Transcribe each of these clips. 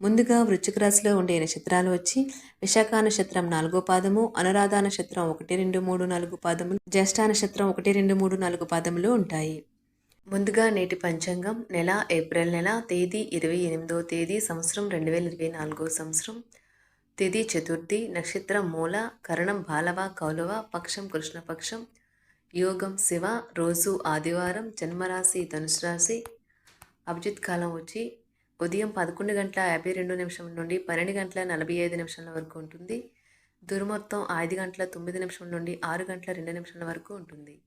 ముందుగా వృశ్చిక రాశిలో ఉండే నక్షత్రాలు వచ్చి విశాఖ నక్షత్రం నాలుగో పాదము అనురాధ నక్షత్రం ఒకటి రెండు మూడు నాలుగు పాదములు జ్యేష్ఠ నక్షత్రం ఒకటి రెండు మూడు నాలుగు పాదములు ఉంటాయి. ముందుగా నేటి పంచాంగం నెల ఏప్రిల్ నెల తేదీ ఇరవై ఎనిమిదో తేదీ సంవత్సరం రెండు వేల ఇరవై నాలుగో సంవత్సరం. తేదీ చతుర్థి నక్షత్రం మూల కరణం బాలవ కౌలవ పక్షం కృష్ణపక్షం యోగం శివ రోజు ఆదివారం జన్మరాశి ధనుసు రాశి. అభిజిత్ కాలం వచ్చి ఉదయం పదకొండు గంటల యాభై రెండు నిమిషం నుండి పన్నెండు గంటల నలభై ఐదు నిమిషాల వరకు ఉంటుంది. దుర్మొత్తం ఐదు గంటల తొమ్మిది నిమిషం నుండి ఆరు గంటల రెండు నిమిషాల వరకు ఉంటుంది.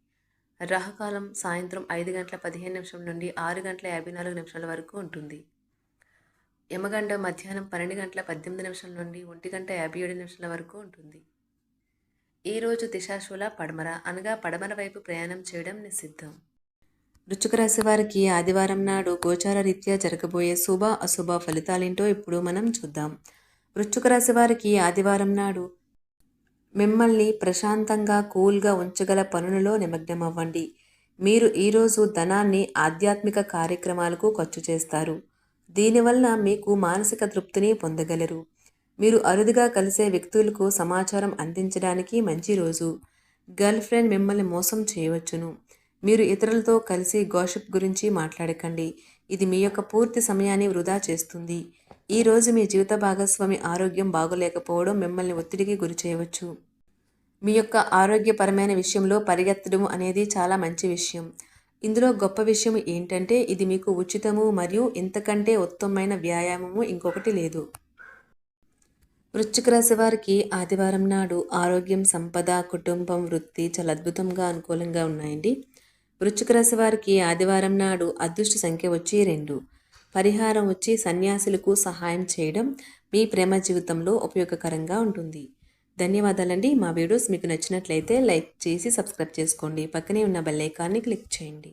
రాహకాలం సాయంత్రం ఐదు గంటల పదిహేను నిమిషం నుండి ఆరు గంటల యాభై నాలుగు నిమిషాల వరకు ఉంటుంది. యమగండ మధ్యాహ్నం పన్నెండు గంటల పద్దెనిమిది నిమిషాల నుండి ఒంటి గంట యాభై ఏడు నిమిషాల వరకు ఉంటుంది. ఈరోజు దిశాశూల పడమర అనగా పడమర వైపు ప్రయాణం చేయడం నిషిద్ధం. వృశ్చిక రాశి వారికి ఆదివారం నాడు గోచార రీత్యా జరగబోయే శుభ అశుభ ఫలితాలేంటో ఇప్పుడు మనం చూద్దాం. వృశ్చిక రాశి వారికి ఆదివారం నాడు మిమ్మల్ని ప్రశాంతంగా కూల్గా ఉంచగల పనులలో నిమగ్నమవ్వండి. మీరు ఈరోజు ధనాన్ని ఆధ్యాత్మిక కార్యక్రమాలకు ఖర్చు చేస్తారు. దీనివల్ల మీకు మానసిక తృప్తిని పొందగలరు. మీరు అరుదుగా కలిసే వ్యక్తులకు సమాచారం అందించడానికి మంచి రోజు. గర్ల్ ఫ్రెండ్ మిమ్మల్ని మోసం చేయవచ్చును. మీరు ఇతరులతో కలిసి గోషిప్ గురించి మాట్లాడకండి. ఇది మీ యొక్క పూర్తి సమయాన్ని వృధా చేస్తుంది. ఈ రోజు మీ జీవిత భాగస్వామి ఆరోగ్యం బాగోలేకపోవడం మిమ్మల్ని ఒత్తిడికి గురి చేయవచ్చు. మీ యొక్క ఆరోగ్యపరమైన విషయంలో పరిగెత్తడం అనేది చాలా మంచి విషయం. ఇందులో గొప్ప విషయం ఏంటంటే ఇది మీకు ఉచితము మరియు ఇంతకంటే ఉత్తమమైన వ్యాయామము ఇంకొకటి లేదు. వృశ్చిక రాశి వారికి ఆదివారం నాడు ఆరోగ్యం సంపద కుటుంబం వృత్తి చాలా అద్భుతంగా అనుకూలంగా ఉన్నాయండి. వృశ్చిక రాశి వారికి ఆదివారం నాడు అదృష్ట సంఖ్య వచ్చి రెండు. పరిహారం వచ్చి సన్యాసులకు సహాయం చేయడం మీ ప్రేమ జీవితంలో ఉపయోగకరంగా ఉంటుంది. ధన్యవాదాలండి. మా వీడియోస్ మీకు నచ్చినట్లయితే లైక్ చేసి సబ్స్క్రైబ్ చేసుకోండి. పక్కనే ఉన్న బెల్ ఐకాన్ని క్లిక్ చేయండి.